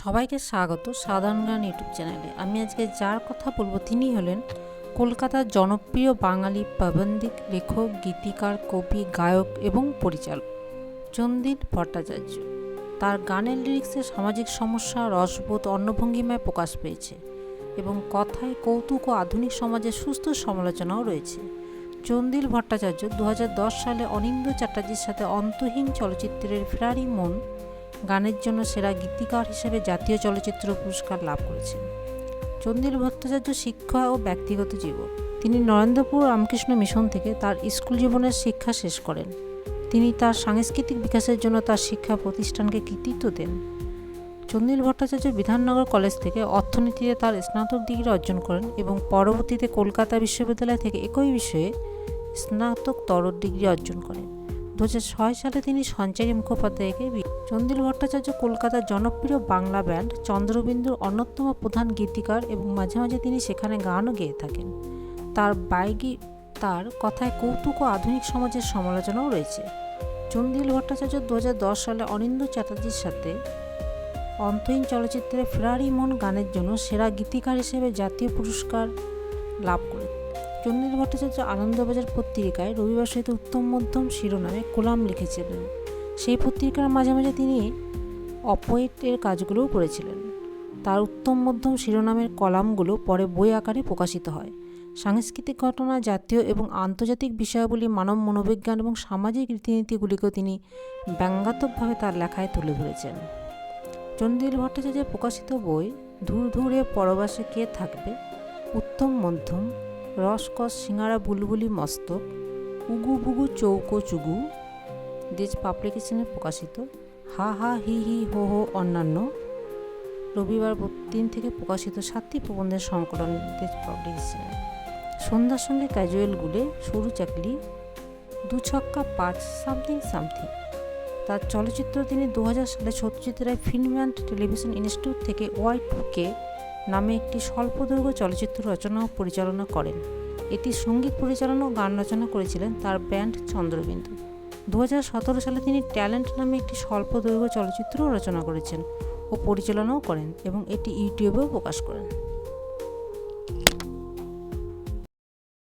সবাইকে স্বাগত সাধারণ গান ইউটিউব চ্যানেলে। আমি আজকে যার কথা বলব তিনি হলেন কলকাতার জনপ্রিয় বাঙালি পাবন্দিক লেখক, গীতিকার, কবি, গায়ক এবং পরিচালক চন্দিন ভট্টাচার্য। তার গানের লিরিক্সে সামাজিক সমস্যা, রসবোধ, অন্নভঙ্গিমায় প্রকাশ পেয়েছে এবং কথায় কৌতুক ও আধুনিক সমাজের সুস্থ সমালোচনাও রয়েছে। চন্দিল ভট্টাচার্য দু হাজার দশ সালে অনিন্দ্য চ্যাটার্জির সাথে অন্তহীন চলচ্চিত্রের ফেরারি মন গানের জন্য সেরা গীতিকার হিসেবে জাতীয় চলচ্চিত্র পুরস্কার লাভ করেছেন। চন্দিল ভট্টাচার্য শিক্ষা ও ব্যক্তিগত জীবন। তিনি নরেন্দ্রপুর রামকৃষ্ণ মিশন থেকে তার স্কুল জীবনের শিক্ষা শেষ করেন। তিনি তার সাংস্কৃতিক বিকাশের জন্য তার শিক্ষা প্রতিষ্ঠানকে কৃতিত্ব দেন। চন্দিল ভট্টাচার্য বিধাননগর কলেজ থেকে অর্থনীতিতে তার স্নাতক ডিগ্রি অর্জন করেন এবং পরবর্তীতে কলকাতা বিশ্ববিদ্যালয় থেকে একই বিষয়ে স্নাতক স্নাতকতর ডিগ্রি অর্জন করেন। দু হাজার ছয় সালে তিনি সঞ্চারী মুখোপাধ্যায়কে চন্দিল ভট্টাচার্য কলকাতার জনপ্রিয় বাংলা ব্যান্ড চন্দ্রবিন্দুর অন্যতম প্রধান গীতিকার এবং মাঝে মাঝে তিনি সেখানে গানও গেয়ে থাকেন। তার বাইগি তার কথায় কৌতুক ও আধুনিক সমাজের সমালোচনাও রয়েছে। চন্দিল ভট্টাচার্য দু হাজার দশ সালে অনিন্দ্য চ্যাটার্জির সাথে অন্তহীন চলচ্চিত্রে ফেরারি মন গানের জন্য সেরা গীতিকার হিসেবে জাতীয় পুরস্কার লাভ করে চন্দিল ভট্টাচার্য আনন্দবাজার পত্রিকায় রবিবার সহিত উত্তম মধ্যম শিরোনামে কোলাম লিখেছিলেন। সেই পত্রিকার মাঝে মাঝে তিনি অপোয়েটের কাজগুলোও করেছিলেন। তার উত্তম মধ্যম শিরোনামের কলামগুলো পরে বই আকারে প্রকাশিত হয়। সাংস্কৃতিক ঘটনা, জাতীয় এবং আন্তর্জাতিক বিষয়াবলী, মানব মনোবিজ্ঞান এবং সামাজিক রীতিনীতিগুলিকেও তিনি ব্যঙ্গাত্মকভাবে তার লেখায় তুলে ধরেছেন। চন্দিল ভট্টাচার্যের প্রকাশিত বই, ধূর ধূরে পরবাসে কে থাকবে? উত্তম মধ্যম রসকস সিঙ্গারা বুলবুলি মস্তক উগু বুগু চৌকো চুগু, দেজ পাবলিকেশনে প্রকাশিত, হা হা হি হি হো হো অন্যান্য, রবিবার দিন থেকে প্রকাশিত সাতটি প্রবন্ধের সংকলন দেজ পাবলিকেশনে সন্ধ্যার সঙ্গে ক্যাজুয়ালগুলে সরু চাকলি, দু ছক্কা পাঁচ সামথিং সামথিং। তার চলচ্চিত্র তিনি দু সালে Satyajit Ray film television institute থেকে ওয়াই টু কে নামে একটি স্বল্পদৈর্ঘ্য চলচ্চিত্র রচনা ও পরিচালনা করেন। এটি সংগীত পরিচালনা ও গান রচনা করেছিলেন তার ব্যান্ড চন্দ্রবিন্দু। দু হাজার সতেরো সালে তিনি ট্যালেন্ট নামে একটি স্বল্পদৈর্ঘ্য চলচ্চিত্রও রচনা করেছেন ও পরিচালনাও করেন এবং এটি ইউটিউবেও প্রকাশ করেন।